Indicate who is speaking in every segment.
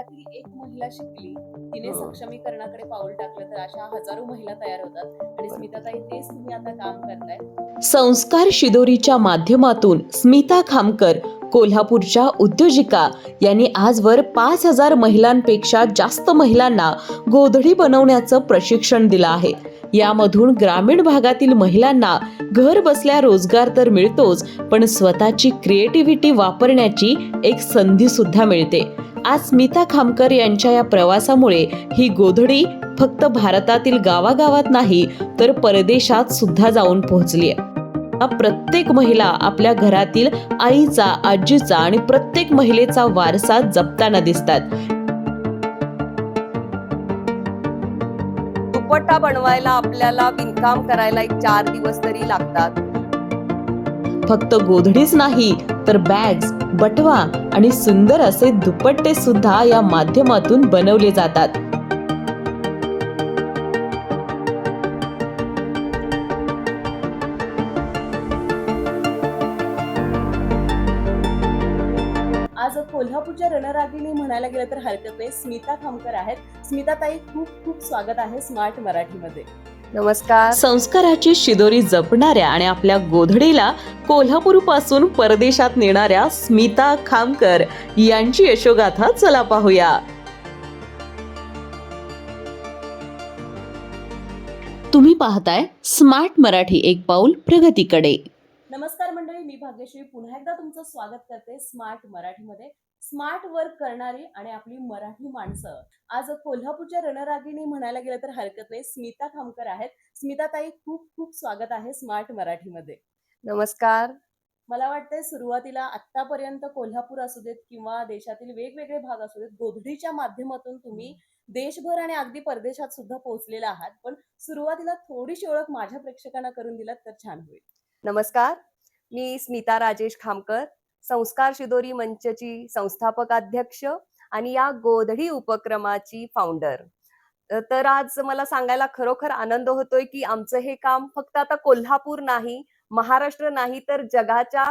Speaker 1: घरातील एक महिला शिकली. तिने
Speaker 2: हो.
Speaker 1: सक्षमीकरणाकडे पाऊल टाकलं तर अशा हजारो महिला तयार होतात. आणि स्मिताताई तेच तुम्ही आता काम करताय
Speaker 3: संस्कार शिदोरीच्या माध्यमातून स्मिता खामकर कोल्हापूरच्या उद्योजिका यांनी आजवर पाच हजार महिलांपेक्षा जास्त महिलांना गोधडी बनवण्याचं प्रशिक्षण दिलं आहे. यामधून ग्रामीण भागातील महिलांना घर बसल्या रोजगार तर मिळतोच पण स्वतःची क्रिएटिव्हिटी वापरण्याची एक संधी सुद्धा मिळते. आज स्मिता खामकर यांच्या या प्रवासामुळे ही गोधडी फक्त भारतातील गावागावात नाही तर परदेशात सुद्धा जाऊन पोहोचली आहे. प्रत्येक महिला आपल्या घरातील आईचा आजीचा आणि प्रत्येक महिलेचा वारसा जपताना दिसतात.
Speaker 2: दुपट्टा बनवायला आपल्याला विणकाम करायला एक चार दिवस तरी लागतात.
Speaker 3: फक्त गोधडीच नाही तर बॅग्स बटवा आणि सुंदर असे दुपट्टे सुद्धा या माध्यमातून बनवले जातात.
Speaker 1: आज कोल्हापूरच्या रणरागिणी म्हणायला गेलं तर हरकत नाही. स्मिता खामकर आहेत. स्मिताताई खूप खूप स्वागत आहे स्मार्ट मराठीमध्ये.
Speaker 2: नमस्कार.
Speaker 3: संस्काराची शिदोरी जपणाऱ्या आणि आपल्या गोधडीला कोल्हापूरपासून परदेशात नेणाऱ्या स्मिता खामकर यांची यशोगाथा चला पाहूया. तुम्ही पाहताय स्मार्ट मराठी एक पाऊल प्रगतीकडे.
Speaker 1: नमस्कार मंडळी मी भाग्यश्री पुन्हा एकदा तुमचं स्वागत करते स्मार्ट मराठीमध्ये. स्मार्ट वर्क करणारी आणि आपली मराठी माणसं. आज कोल्हापूरच्या रणरागिणी म्हणायला गेलं तर हरकत नाही. स्मिता खामकर आहेत. स्मिताताई खूप खूप स्वागत आहे स्मार्ट मराठीमध्ये.
Speaker 2: नमस्कार.
Speaker 1: मला वाटतंय सुरुवातीला आतापर्यंत कोल्हापूर असू देत किंवा देशातील वेगवेगळे भाग असू देत गोधडीच्या माध्यमातून तुम्ही देशभर आणि अगदी परदेशात सुद्धा पोहोचलेला आहात. पण सुरुवातीला थोडीशी ओळख माझ्या प्रेक्षकांना करून दिलात तर छान होईल.
Speaker 2: नमस्कार. मी स्मिता राजेश खामकर. संस्कार शिदोरी मंचची संस्थापक अध्यक्ष आणि या गोधडी उपक्रमाची फाउंडर तर आज मला सांगायला खरोखर आनंद होतोय की आमचं हे काम फक्त आता कोल्हापूर नाही महाराष्ट्र नाही तर जगाच्या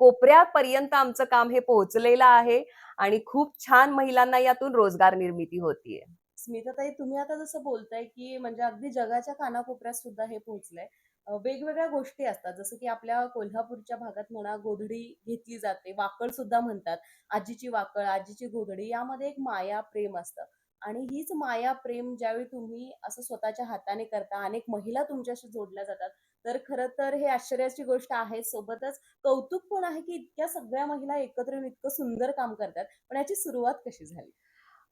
Speaker 2: कोपऱ्यापर्यंत आमचं काम हे पोहोचलेलं आहे आणि खूप छान महिलांना यातून रोजगार निर्मिती होतीये.
Speaker 1: स्मिताताई तुम्ही आता जसं बोलताय की म्हणजे अगदी जगाच्या कानाकोपऱ्यात सुद्धा हे पोहोचलंय. वेगवेगळ्या गोष्टी असतात. जसं की आपल्या कोल्हापूरच्या भागात म्हणा गोधडी घेतली जाते. वाकळ सुद्धा म्हणतात. आजीची वाकळ आजीची गोधडी यामध्ये एक माया प्रेम असतं. आणि हीच माया प्रेम ज्यावेळी तुम्ही असं स्वतःच्या हाताने करता अनेक महिला तुमच्याशी जोडल्या जातात तर खरं तर हे आश्चर्याची गोष्ट आहे. सोबतच कौतुक पण आहे की इतक्या सगळ्या महिला एकत्र येऊन इतकं सुंदर काम करतात. पण याची सुरुवात कशी झाली?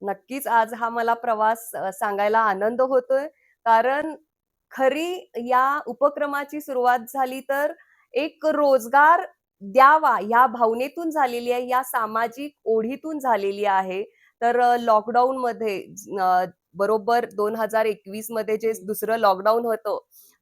Speaker 2: नक्कीच आज हा मला प्रवास सांगायला आनंद होतोय. कारण खरी या उपक्रमाची सुरुवात झाली तर एक रोजगार द्यावा या भावनेतून झालेली आहे या सामाजिक ओढीतून झालेली आहे. तर लॉकडाऊन मध्ये बरोबर दोन हजार एकवीसमध्ये जे दुसरं लॉकडाऊन होतं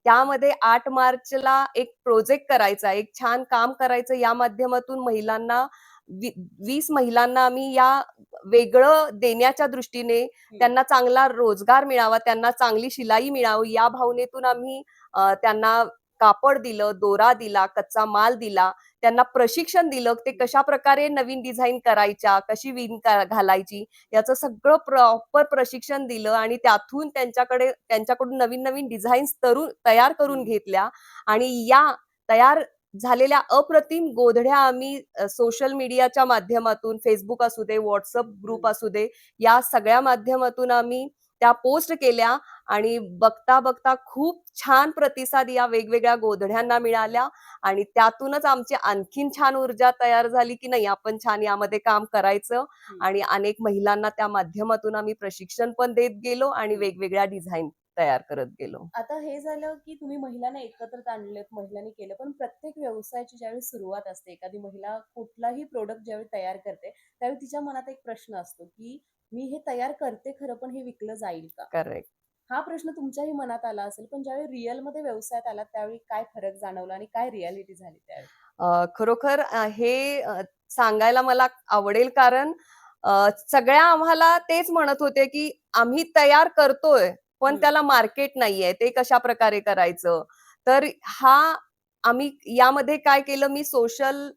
Speaker 2: त्यामध्ये आठ मार्चला एक प्रोजेक्ट करायचा एक छान काम करायचं या माध्यमातून महिलांना वीस महिलांना आम्ही या वेगळं देण्याच्या दृष्टीने त्यांना चांगला रोजगार मिळावा त्यांना चांगली शिलाई मिळावी या भावनेतून आम्ही त्यांना कापड दिलं दोरा दिला कच्चा माल दिला त्यांना प्रशिक्षण दिलं ते कशा प्रकारे नवीन डिझाईन करायच्या कशी विण घालायची याचं सगळं प्रॉपर प्रशिक्षण दिलं आणि त्यातून त्यांच्याकडे त्यांच्याकडून नवीन नवीन डिझाईन्स तयार करून घेतल्या आणि या तयार झालेल्या अप्रतिम गोधड्या आम्ही सोशल मीडियाच्या माध्यमातून फेसबुक असू दे व्हॉट्सअप ग्रुप असू दे या सगळ्या माध्यमातून आम्ही त्या पोस्ट केल्या आणि बघता बघता खूप छान प्रतिसाद या वेगवेगळ्या गोधड्यांना मिळाल्या आणि त्यातूनच आमची आणखीन छान ऊर्जा तयार झाली की नाही आपण छान यामध्ये काम करायचं आणि अनेक महिलांना त्या माध्यमातून आम्ही प्रशिक्षण पण देत गेलो आणि वेगवेगळ्या डिझाईन तयार करत गेलो.
Speaker 1: आता हे झालं की तुम्ही महिलांना एकत्र आणलेत महिलांनी केलं पण प्रत्येक व्यवसायाची ज्यावेळी सुरुवात असते एखादी महिला कुठलाही प्रोडक्ट ज्यावेळी तयार करते त्यावेळी तिच्या मनात एक प्रश्न असतो की मी हे तयार करते खरं पण हे विकलं जाईल का?
Speaker 2: करेक्ट
Speaker 1: हा प्रश्न तुमच्याही मनात आला असेल पण ज्यावेळी रिअलमध्ये व्यवसायात आला त्यावेळी काय फरक जाणवला आणि काय रियालिटी झाली त्यावेळी?
Speaker 2: खरोखर हे सांगायला मला आवडेल कारण सगळ्या आम्हाला तेच म्हणत होते की आम्ही तयार करतोय पण. त्याला मार्केट नाहीये ते कशा प्रकारे करायचं तर हा आम्ही यामध्ये काय केलं मी सोशल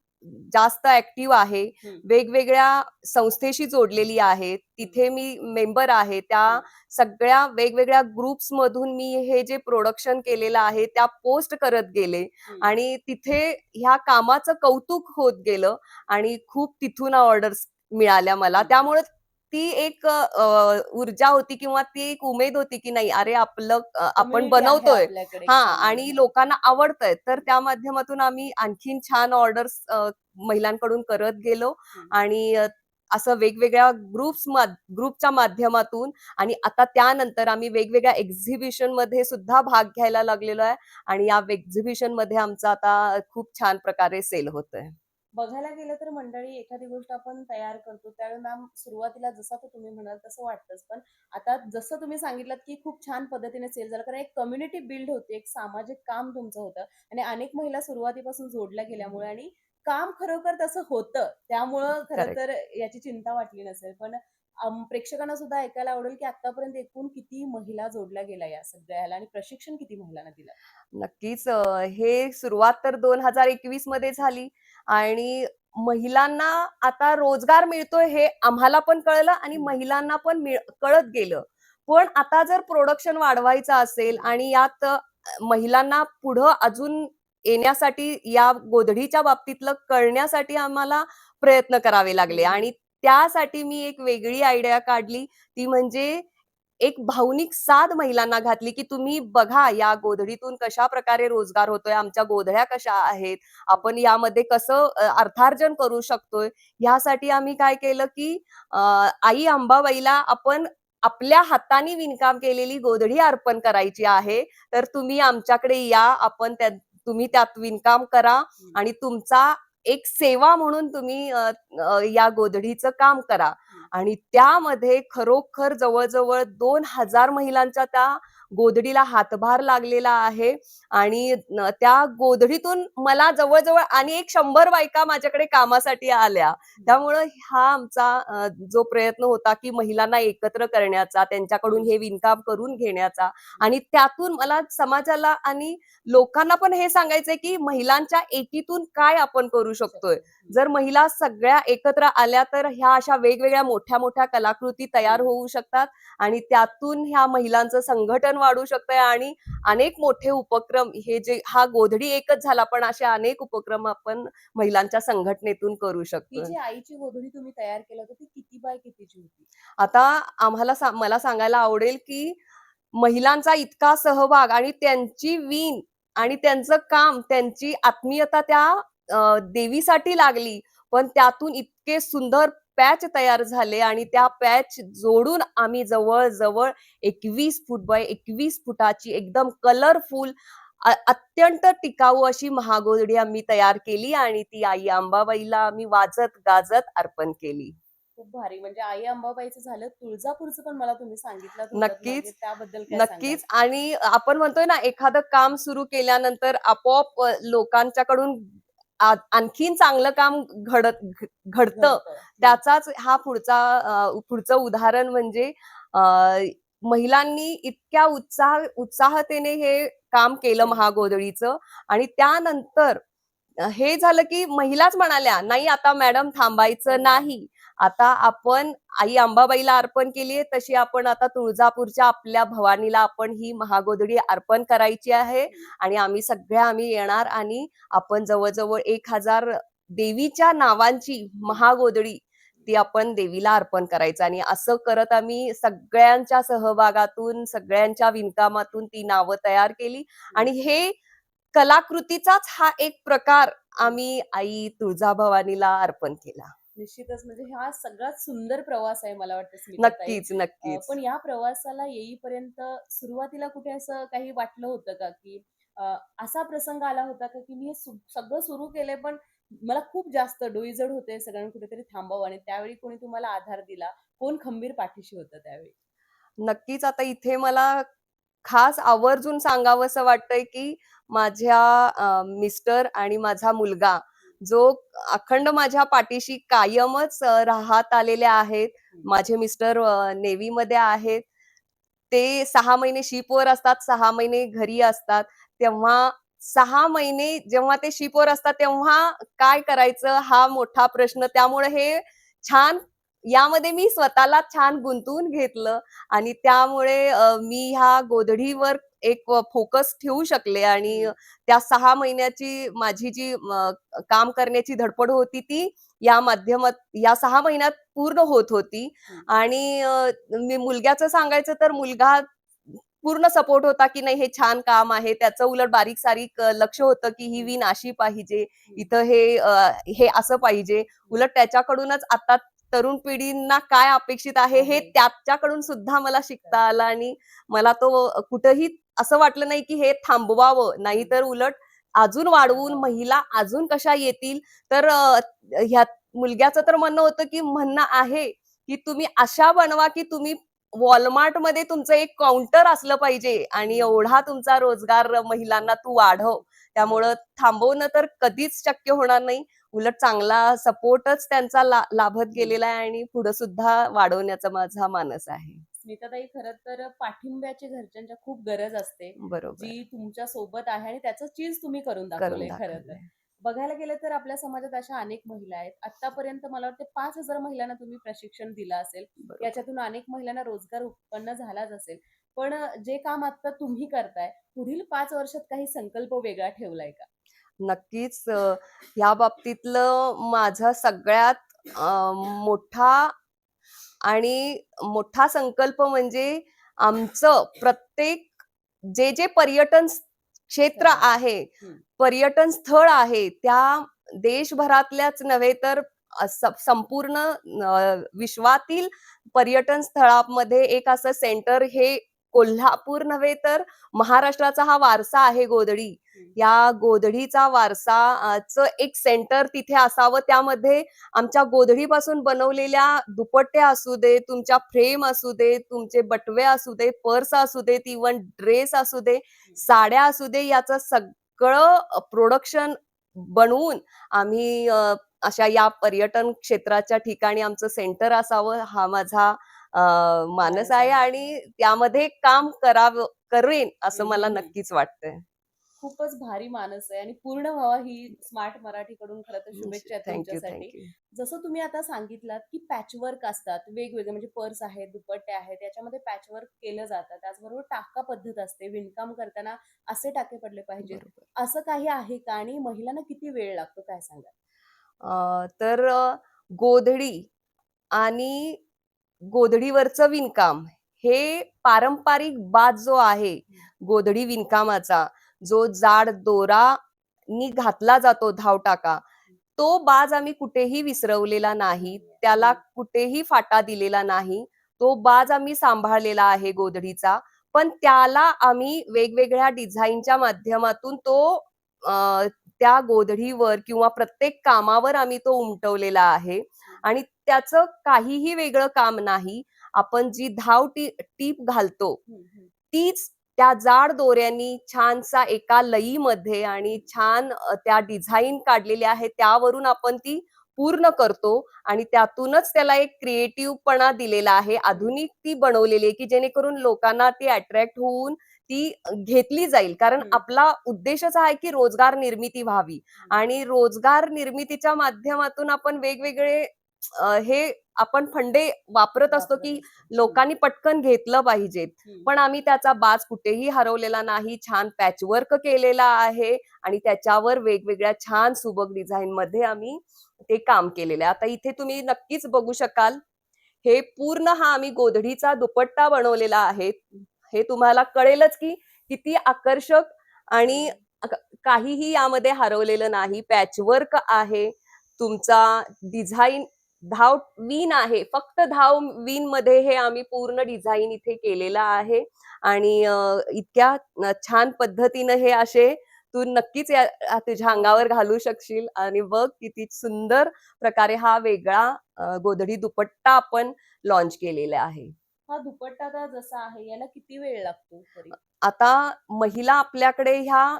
Speaker 2: जास्त ऍक्टिव्ह आहे. वेगवेगळ्या संस्थेशी जोडलेली आहे तिथे मी मेंबर आहे त्या सगळ्या वेगवेगळ्या ग्रुप्स मधून मी हे जे प्रोडक्शन केलेलं आहे त्या पोस्ट करत गेले. आणि तिथे ह्या कामाचं कौतुक होत गेलं आणि खूप तिथून ऑर्डर्स मिळाल्या मला. त्यामुळे ती एक ऊर्जा होती किंवा ती एक उमेद होती की नाही अरे आपलं आपण
Speaker 1: आहे
Speaker 2: बनवतोय हा. आणि लोकांना आवडतंय तर त्या माध्यमातून आम्ही आणखीन छान ऑर्डर्स महिलांकडून करत गेलो. आणि असं वेगवेगळ्या ग्रुप्स ग्रुपच्या माध्यमातून आणि आता त्यानंतर आम्ही वेगवेगळ्या एक्झिबिशनमध्ये सुद्धा भाग घ्यायला लागलेलो आहे आणि या एक्झिबिशनमध्ये आमचा आता खूप छान प्रकारे सेल होतोय
Speaker 1: बघायला गेलं तर मंडळी एखादी गोष्ट आपण तयार करतो. त्यावेळी मॅम सुरुवातीला जसं तो तुम्ही म्हणाल तसं वाटतंच. पण आता जसं तुम्ही सांगितलं की खूप छान पद्धतीने सेल झालं. कारण एक कम्युनिटी बिल्ड होते एक सामाजिक काम तुमचं होतं. आणि अनेक महिला सुरुवातीपासून जोडल्या गेल्यामुळे आणि काम खरोखर तसं होतं. त्यामुळं खरं. तर याची चिंता वाटली नसेल. पण प्रेक्षकांना सुद्धा ऐकायला आवडेल की आतापर्यंत एकूण किती महिला जोडल्या गेल्या या सगळ्या ह्याला आणि प्रशिक्षण किती महिलांना दिलं?
Speaker 2: नक्कीच हे सुरुवात तर दोन हजार एकवीसमध्ये झाली. आणि महिलांना आता रोजगार मिळतोय हे आम्हाला पण कळलं आणि. महिलांना पण कळत गेलं पण आता जर प्रोडक्शन वाढवायचं असेल आणि यात महिलांना पुढं अजून येण्यासाठी या गोधडीच्या बाबतीतलं कळण्यासाठी आम्हाला प्रयत्न करावे लागले. आणि त्यासाठी मी एक वेगळी आयडिया काढली ती म्हणजे एक भावनिक साध महिलांना घातली की तुम्ही बघा या गोधडीतून कशा प्रकारे रोजगार होतोय आमच्या गोधड्या कशा आहेत आपण यामध्ये कसं अर्थार्जन करू शकतोय? यासाठी आम्ही काय केलं की आई अंबाबाईला आपण आपल्या हाताने विणकाम केलेली गोधडी अर्पण करायची आहे. तर तुम्ही आमच्याकडे या आपण त्या तुम्ही त्यात विणकाम करा आणि तुमचा एक सेवा म्हणून तुम्ही या गोधडीचं काम करा. आणि त्यामध्ये खरोखर जवळजवळ दोन हजार महिलांचा त्या गोधडीला हातभार लागलेला आहे. आणि त्या गोधडीतून मला जवळजवळ आणि एक शंभर बायका माझ्याकडे कामासाठी आल्या. त्यामुळं हा आमचा जो प्रयत्न होता की महिलांना एकत्र करण्याचा त्यांच्याकडून हे विणकाम करून घेण्याचा आणि त्यातून मला समाजाला आणि लोकांना पण हे सांगायचंय की महिलांच्या एकीतून काय आपण करू शकतोय? जर महिला सगळ्या एकत्र आल्या तर ह्या अशा वेगवेगळ्या मोठ्या मोठ्या कलाकृती तयार होऊ शकतात आणि त्यातून ह्या महिलांचं संघटन वाढू शकतंय आणि अनेक मोठे उपक्रम हे जे हा गोधडी एकच झाला पण असे अनेक उपक्रम आपण महिलांच्या संघटनेतून करू शकतो
Speaker 1: जी आईची गोधडी तुम्ही तयार केलं होतं ती किती बाय कितीची होती?
Speaker 2: आता आम्हाला सा- मला सांगायला आवडेल की महिलांचा इतका सहभाग आणि त्यांची वीण आणि त्यांचं काम त्यांची आत्मीयता त्या देवीसाठी लागली पण त्यातून इतके सुंदर पॅच तयार झाले आणि त्या पॅच जोडून आम्ही जवळ जवळ एकवीस फूट बाय एकवीस फुटाची एकदम कलरफुल अत्यंत टिकाऊ अशी महागोधडी आम्ही तयार केली आणि ती आई अंबाबाईला आम्ही वाजत गाजत अर्पण केली.
Speaker 1: खूप भारी. म्हणजे आई अंबाबाईचं झालं तुळजापूरचं पण मला तुम्ही सांगितलं
Speaker 2: नक्कीच.
Speaker 1: त्याबद्दल
Speaker 2: नक्कीच. आणि आपण म्हणतोय ना एखादं काम सुरू केल्यानंतर आपोआप लोकांच्याकडून आणखीन चांगलं काम घडत घडतं? त्याचाच हा पुढचा पुढचं उदाहरण म्हणजे अ, महिलांनी इतक्या उत्साह उत्साहतेने हे काम केलं. महागोधडीचं आणि त्यानंतर हे झालं की महिलाच म्हणाल्या नाही आता मॅडम थांबायचं. नाही आता आपण आई अंबाबाईला अर्पण केली तशी आपण आता तुळजापूरच्या आपल्या भवानीला आपण ही महागोदडी अर्पण करायची आहे. आणि आम्ही सगळ्या आम्ही येणार आणि आपण जवळजवळ एक हजार देवीच्या नावांची महागोदडी ती आपण देवीला अर्पण करायचं. आणि असं करत आम्ही सगळ्यांच्या सहभागातून सगळ्यांच्या विणकामातून ती नावं तयार केली. आणि हे कलाकृतीचाच हा एक प्रकार आम्ही आई तुळजाभवानीला अर्पण केला.
Speaker 1: निश्चितच म्हणजे हा सगळ्यात सुंदर प्रवास आहे मला वाटतं.
Speaker 2: नक्कीच नक्कीच.
Speaker 1: पण या प्रवासाला येईपर्यंत सुरुवातीला कुठे असं काही वाटलं होतं का की असा प्रसंग आला होता का की मी हे सगळं सुरू केलंय पण मला खूप जास्त डोईजड होते सगळ्यांना कुठेतरी थांबावं आणि त्यावेळी कोणी तुम्हाला आधार दिला? कोण खंबीर पाठीशी होतं त्यावेळी?
Speaker 2: नक्कीच. आता इथे मला खास आवर्जून सांगावंसं वाटतंय की माझ्या मिस्टर आणि माझा मुलगा जो अखंड माझ्या पाठीशी कायमच राहत आलेले आहेत. माझे मिस्टर नेव्ही मध्ये आहेत. ते सहा महिने शिपवर असतात सहा महिने घरी असतात. तेव्हा सहा महिने जेव्हा ते शिपवर असतात तेव्हा काय करायचं हा मोठा प्रश्न. त्यामुळे हे छान यामध्ये मी स्वतःला छान गुंतवून घेतलं. आणि त्यामुळे मी ह्या गोधडीवर एक फोकस ठेवू शकले आणि त्या सहा महिन्याची माझी जी काम करण्याची धडपड होती ती या माध्यमात या सहा महिन्यात पूर्ण होत होती. आणि मी मुलग्याचं सांगायचं तर मुलगा पूर्ण सपोर्ट होता की नाही हे छान काम आहे. त्याचं उलट बारीक सारीक लक्ष होतं की ही विण अशी पाहिजे इथं हे हे असं पाहिजे. उलट त्याच्याकडूनच आता तरुण पिढींना काय अपेक्षित आहे हे. त्याच्याकडून सुद्धा मला शिकता आलं आणि मला तो कुठंही असं वाटलं नाही की हे थांबवावं नाहीतर उलट अजून वाढवून. महिला अजून कशा येतील? तर ह्या मुलग्याचं तर म्हणणं होतं की म्हणणं आहे की तुम्ही अशा बनवा की तुम्ही वॉलमार्टमध्ये तुमचं एक काउंटर असलं पाहिजे आणि एवढा तुमचा रोजगार महिलांना तू वाढव. त्यामुळं थांबवणं तर कधीच शक्य होणार नाही. उलट चांगला सपोर्टच त्यांचा ला- लाभत गेलेला आहे आणि पुढे सुद्धा वाढवण्याचा माझा मानस आहे.
Speaker 1: स्मिताताई खरं तर पाठिंब्याची घरच्यांच्या खूप गरज असते.
Speaker 2: बरोबर.
Speaker 1: जी तुमच्यासोबत आहे आणि त्याचं चीज तुम्ही करून दाखवलंय खरं तर. बघायला गेलं तर आपल्या समाजात अशा अनेक महिला आहेत. आतापर्यंत मला वाटतं पाच हजार महिलांना तुम्ही प्रशिक्षण दिलं असेल. याच्यातून अनेक महिलांना रोजगार उत्पन्न झालाच असेल. पण जे काम आता तुम्ही करताय पुढील पाच वर्षात काही संकल्प वेगळा ठेवलाय का?
Speaker 2: नक्कीच ह्या बाबतीतलं माझा सगळ्यात मोठा आणि मोठा संकल्प म्हणजे आमचं प्रत्येक जे जे पर्यटन क्षेत्र. आहे. पर्यटन स्थळ आहे त्या देशभरातल्याच नव्हे तर संपूर्ण विश्वातील पर्यटन स्थळामध्ये एक असं सेंटर हे कोल्हापूर नव्हे तर महाराष्ट्राचा हा वारसा आहे गोधडी.
Speaker 1: हम्म.
Speaker 2: या गोधडीचा वारसा च एक सेंटर तिथे असावं. त्यामध्ये आमच्या गोधडीपासून बनवलेल्या दुपट्ट्या असू दे तुमच्या फ्रेम असू दे तुमचे बटवे असू दे पर्स असू देत इवन ड्रेस असू दे साड्या असू दे याचं सगळं प्रोडक्शन बनवून आम्ही अशा या पर्यटन क्षेत्राच्या ठिकाणी आमचं सेंटर असावं. हा माझा मानस
Speaker 1: मानस
Speaker 2: आहे. आणि त्यामध्ये काम करावं करेन असं मला. नक्कीच वाटतंय.
Speaker 1: खूपच भारी माणूस आहे आणि पूर्ण व्हावा ही स्मार्ट मराठीकडून खरं तर शुभेच्छा तुमच्यासाठी. जसं तुम्ही आता सांगितलात की पॅचवर्क असतात वेगवेगळे म्हणजे पर्स आहेत दुपट्टे आहेत त्याच्यामध्ये पॅचवर्क केलं जातं. त्याचबरोबर टाका पद्धत असते विणकाम करताना असे टाके पडले पाहिजेत.
Speaker 2: बरोबर.
Speaker 1: असं काही आहे का आणि महिलांना किती वेळ लागतो काय सांगा
Speaker 2: अ, तर गोधडी आणि गोधडीवरचं विणकाम. हे पारंपरिक बाज जो आहे गोधडी विणकामाचा जो जाड दोरा नी घातला जातो धावटाका तो बाज आम्ही कुठेही विसरवलेला नाही त्याला कुठेही फाटा दिलेला नाही तो बाज आम्ही सांभाळलेला आहे गोधडीचा. पण त्याला आम्ही वेगवेगळ्या डिझाईनच्या माध्यमातून तो त्या गोधडीवर किंवा प्रत्येक कामावर आम्ही तो उमटवलेला आहे. आणि त्याचं काहीही वेगळं काम नाही. आपण जी धाव टी टीप घालतो. तीच त्या जाड दोऱ्यांनी छानसा एका लईमध्ये आणि छान त्या डिझाईन काढलेल्या आहेत त्यावरून आपण ती पूर्ण करतो आणि त्यातूनच त्याला एक क्रिएटिव्हपणा दिलेला आहे. आधुनिक ती बनवलेली आहे की जेणेकरून लोकांना ती अट्रॅक्ट होऊन ती घेतली जाईल. कारण. आपला उद्देशच आहे की रोजगार निर्मिती व्हावी आणि रोजगार निर्मितीच्या माध्यमातून आपण वेगवेगळे हे आपण फंडे वापरत असतो की. लोकांनी पटकन घेतलं पाहिजेत.
Speaker 1: हम्म.
Speaker 2: पण आम्ही त्याचा बाज कुठेही हरवलेला नाही. छान पॅचवर्क केलेला आहे आणि त्याच्यावर वेगवेगळ्या छान सुबक डिझाईन मध्ये आम्ही ते काम केलेलं आहे. आता इथे तुम्ही नक्कीच बघू शकाल. हे पूर्ण हा आम्ही गोधडीचा दुपट्टा बनवलेला आहे. हे तुम्हाला कळेलच की किती आकर्षक आणि काहीही यामध्ये हरवलेलं नाही. पॅचवर्क आहे. तुमचा डिझाईन धाव विन आहे. फक्त धाव विनमध्ये हे आम्ही पूर्ण डिझाईन इथे केलेलं आहे. आणि इतक्या छान पद्धतीनं हे असे तू नक्कीच या तुझ्या अंगावर घालू शकशील. आणि बघ किती सुंदर प्रकारे हा वेगळा गोधडी दुपट्टा आपण लॉन्च केलेला आहे.
Speaker 1: हा दुपट्टा जसा आहे याला किती वेळ लागतो
Speaker 2: आता महिला आपल्याकडे ह्या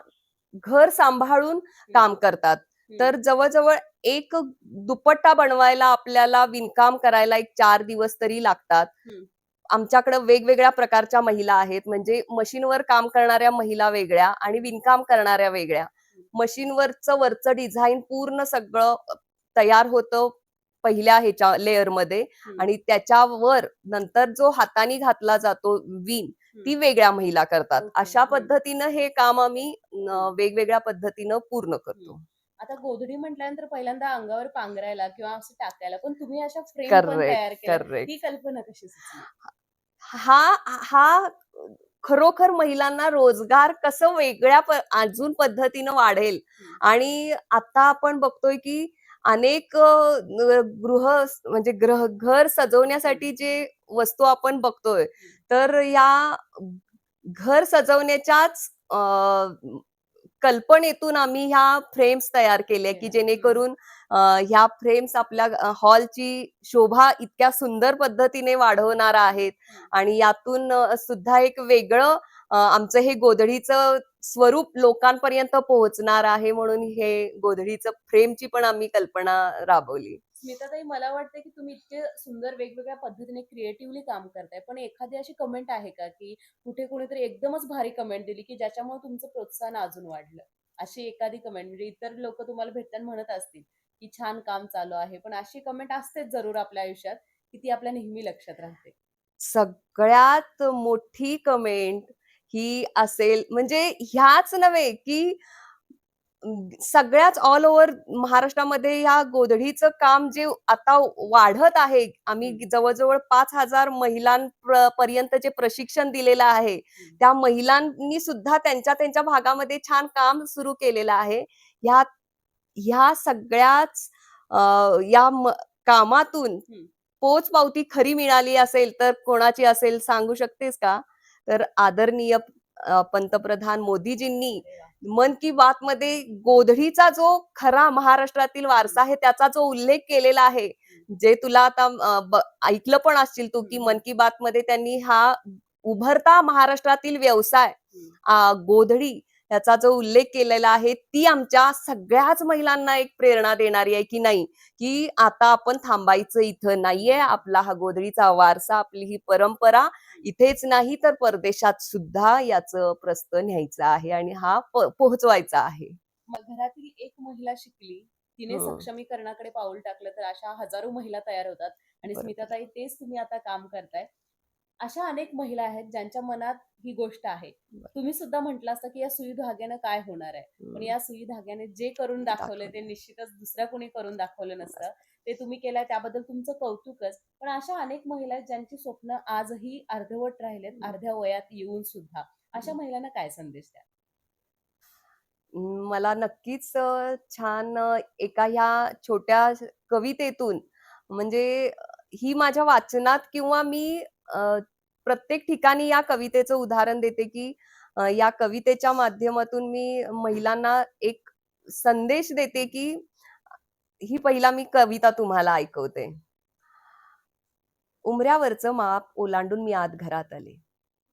Speaker 2: घर सांभाळून काम करतात. तर जवळजवळ एक दुपट्टा बनवायला आपल्याला विणकाम करायला एक चार दिवस तरी लागतात. आमच्याकडे वेगवेगळ्या प्रकारच्या महिला आहेत म्हणजे मशीनवर काम करणाऱ्या महिला वेगळ्या आणि विणकाम करणाऱ्या वेगळ्या मशीनवरचं वरचं डिझाईन पूर्ण सगळं तयार होतं पहिल्या ह्याच्या लेअरमध्ये. आणि त्याच्यावर नंतर जो हाताने घातला जातो विण ती वेगळ्या महिला करतात. अशा. पद्धतीनं हे काम आम्ही वेगवेगळ्या पद्धतीनं पूर्ण करतो
Speaker 1: आता गोधडी म्हटल्यानंतर पहिल्यांदा अंगावर पांघरायला किंवा असं टाकायला पण तुम्ही अशा फ्रेम पण तयार केल्या. ही कल्पना कशी सुचली?
Speaker 2: हा हा खरोखर महिलांना रोजगार कसं वेगळ्या प- अजून पद्धतीनं वाढेल. आणि आता आपण बघतोय की अनेक अ, न- गृह म्हणजे ग्रह घर सजवण्यासाठी जे वस्तू आपण बघतोय तर या घर सजवण्याच्याच अ, कल्पनेतून आम्ही ह्या फ्रेम्स तयार केल्या की. जेणेकरून ह्या फ्रेम्स आपल्या हॉलची शोभा इतक्या सुंदर पद्धतीने वाढवणार आहेत. आणि यातून सुद्धा एक वेगळं आमचं हे गोधडीचं स्वरूप लोकांपर्यंत पोहोचणार आहे म्हणून हे गोधडीचं फ्रेमची पण आम्ही कल्पना राबवली.
Speaker 1: स्मिताताई मला वाटतं की तुम्ही इतके सुंदर वेगवेगळ्या पद्धतीने क्रिएटिव्हली काम करताय. पण एखादी अशी कमेंट आहे का की कुठे कोणीतरी एकदमच भारी कमेंट दिली की ज्याच्यामुळे तुमचं प्रोत्साहन अजून वाढलं? अशी एखादी कमेंट म्हणजे इतर लोक तुम्हाला भेटताना म्हणत असतील की छान काम चालू आहे पण अशी कमेंट असतेच जरूर आपल्या आयुष्यात की ती आपल्या नेहमी लक्षात राहते.
Speaker 2: सगळ्यात मोठी कमेंट ही असेल म्हणजे ह्याच नव्हे की सगळ्याच ऑल ओव्हर महाराष्ट्रामध्ये ह्या गोधडीचं काम जे आता वाढत आहे आम्ही जवळजवळ पाच हजार महिलांपर्यंत जे प्रशिक्षण दिलेलं आहे त्या महिलांनी सुद्धा त्यांच्या त्यांच्या भागामध्ये छान काम सुरू केलेलं आहे ह्या ह्या सगळ्याच या कामातून. पोच पावती खरी मिळाली असेल तर कोणाची असेल सांगू शकतेस का तर आदरणीय पंतप्रधान मोदीजींनी. मन की बात मध्ये गोधडीचा जो खरा महाराष्ट्रातील वारसा आहे त्याचा जो उल्लेख केलेला आहे जे तुला आता ऐकलं पण असतील तू की मन की बात मध्ये त्यांनी हा उभरता महाराष्ट्रातील व्यवसाय गोधडी याचा जो उल्लेख केलेला आहे ती आमच्या सगळ्याच महिलांना एक प्रेरणा देणारी आहे की नाही की आता आपण थांबायचं इथं नाहीये आपला हा गोधडीचा वारसा आपली ही परंपरा इथेच नाही तर परदेशात सुद्धा याचं प्रस्त न्यायचं आहे आणि हा पोहोचवायचा आहे
Speaker 1: घरातील एक महिला शिकली तिने. सक्षमीकरणाकडे पाऊल टाकलं तर अशा हजारो महिला तयार होतात आणि. स्मिताताई तेच तुम्ही आता काम करताय अशा अनेक महिला आहेत ज्यांच्या मनात ही गोष्ट आहे. तुम्ही सुद्धा म्हटलं असतं की या सुई धाग्यानं काय होणार आहे पण या सुई धाग्याने जे करून दाखवले ते. निश्चितच दुसऱ्या कोणी करून दाखवलं नसतं ते तुम्ही केलंय त्याबद्दल तुमचं कौतुकच पण अशा अनेक महिला आहेत ज्यांची स्वप्न आजही अर्धवट राहिलेत. अर्ध्या वयात येऊन सुद्धा अशा. महिलांना काय संदेश द्या
Speaker 2: मला नक्कीच छान एका ह्या छोट्या कवितेतून म्हणजे ही माझ्या वाचनात किंवा मी प्रत्येक ठिकाणी या कवितेचं उदाहरण देते की या कवितेच्या माध्यमातून मी महिलांना एक संदेश देते की ही पहिला मी कविता तुम्हाला ऐकवते. उमऱ्यावरचं माप ओलांडून मी आत घरात आले.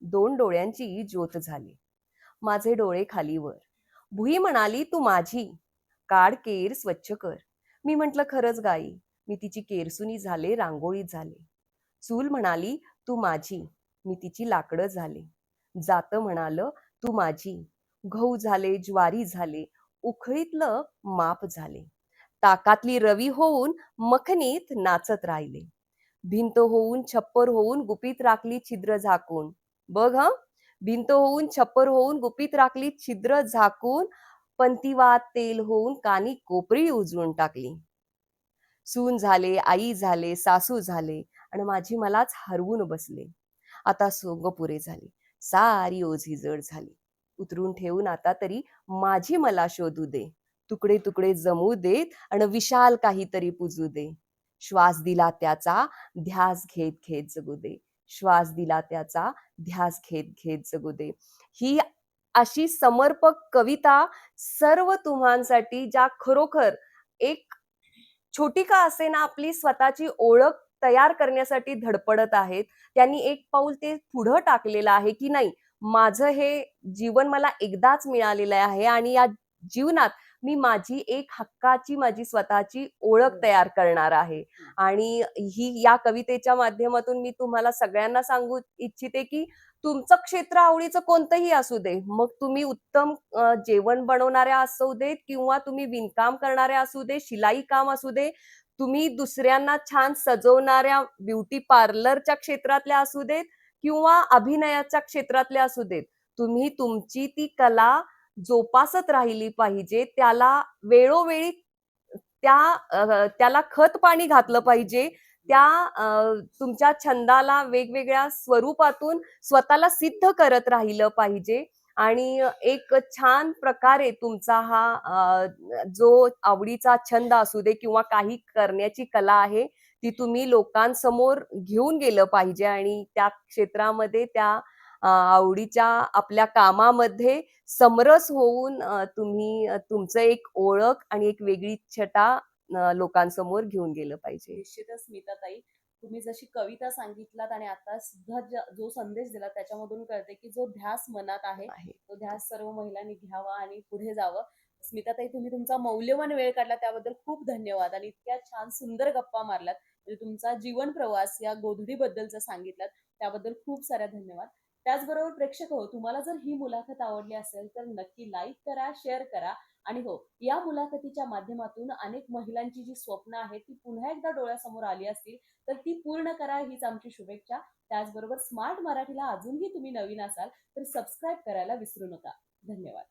Speaker 2: दोन डोळ्यांची ज्योत झाली. माझे डोळे खालीवर भुई म्हणाली तू माझी. काड केर स्वच्छ कर. मी म्हंटल खरंच गाई. मी तिची केरसुनी झाले रांगोळीत झाले. चूल म्हणाली तू माझी. मी तिची लाकडं झाले. जात म्हणालं तू माझी. गहू झाले ज्वारी झाले उखळीतलं माप झाले. ताकातली रवी होऊन मखनीत नाचत राहिले. भिंत होऊन छप्पर होऊन गुपित राखली छिद्र झाकून. बघ ह भिंत होऊन छप्पर होऊन गुपित राखली छिद्र झाकून पंतीवात तेल होऊन कानी कोपरी उजळून टाकली. सून झाले आई झाले सासू झाले आणि माझी मलाच हरवून बसले. आता सोंग पुरे झाले. सारी ओझी जड झाली. उतरून ठेवून आता तरी माझी मला शोधू दे. तुकडे तुकडे जमू देत आणि विशाल काहीतरी पुजू दे. श्वास दिला त्याचा ध्यास घेत घेत जगू दे. श्वास दिला त्याचा ध्यास घेत घेत जगू दे. ही अशी समर्पक कविता सर्व तुम्हांसाठी ज्या खरोखर एक छोटी का असे ना आपली स्वतःची ओळख तयार करण्यासाठी धडपडत आहेत. त्यांनी एक पाऊल ते पुढं टाकलेलं आहे की नाही माझं हे जीवन मला एकदाच मिळालेलं आहे आणि या जीवनात मी माझी एक हक्काची माझी स्वतःची ओळख
Speaker 1: हो.
Speaker 2: तयार करणार आहे. आणि ही या कवितेच्या माध्यमातून मी तुम्हाला सगळ्यांना सांगू इच्छिते की तुमचं क्षेत्र आवडीचं कोणतंही असू दे मग तुम्ही उत्तम जेवण बनवणाऱ्या असू देत किंवा तुम्ही विणकाम करणाऱ्या असू दे शिलाई काम असू दे तुम्ही दुसऱ्यांना छान सजवणाऱ्या ब्युटी पार्लरच्या क्षेत्रातल्या असू देत किंवा अभिनयाच्या क्षेत्रातल्या असू देत तुम्ही तुमची ती कला जोपासत राहिली पाहिजे त्याला वेळोवेळी त्या त्याला खत पाणी घातलं पाहिजे त्या तुमच्या छंदाला वेगवेगळ्या स्वरूपातून स्वतःला सिद्ध करत राहिलं पाहिजे. आणि एक छान प्रकारे तुमचा हा जो आवडीचा छंद असू दे किंवा काही करण्याची कला आहे ती तुम्ही लोकांसमोर घेऊन गेलं पाहिजे आणि त्या क्षेत्रामध्ये त्या आवडीच्या आपल्या कामामध्ये समरस होऊन तुम्ही तुमचं एक ओळख आणि एक वेगळी छटा लोकांसमोर घेऊन गेलं पाहिजे.
Speaker 1: निश्चितच स्मिताताई. तुम्ही जशी कविता सांगितलात आणि आता सुद्धा ज- संदेश दिला त्याच्यामधून कळते की जो ध्यास मनात आहे
Speaker 2: आहे.
Speaker 1: तो ध्यास सर्व महिलांनी घ्यावा आणि पुढे जावं. स्मिताताई तुम्ही तुमचा मौल्यवान वेळ काढला त्याबद्दल खूप धन्यवाद आणि इतक्या छान सुंदर गप्पा मारलात. म्हणजे तुमचा जीवन प्रवास या गोधडी बद्दलचा सांगितलात त्याबद्दल खूप साऱ्या धन्यवाद. त्याचबरोबर प्रेक्षक हो तुम्हाला जर ही मुलाखत आवडली असेल तर नक्की लाईक करा शेअर करा. आणि हो या मुलाखतीच्या माध्यमातून अनेक महिलांची जी स्वप्न आहेत ती पुन्हा एकदा डोळ्यासमोर आली असतील तर ती पूर्ण करा हीच आमची शुभेच्छा. त्याचबरोबर स्मार्ट मराठीला अजूनही तुम्ही नवीन असाल तर सबस्क्राईब करायला विसरू नका. धन्यवाद.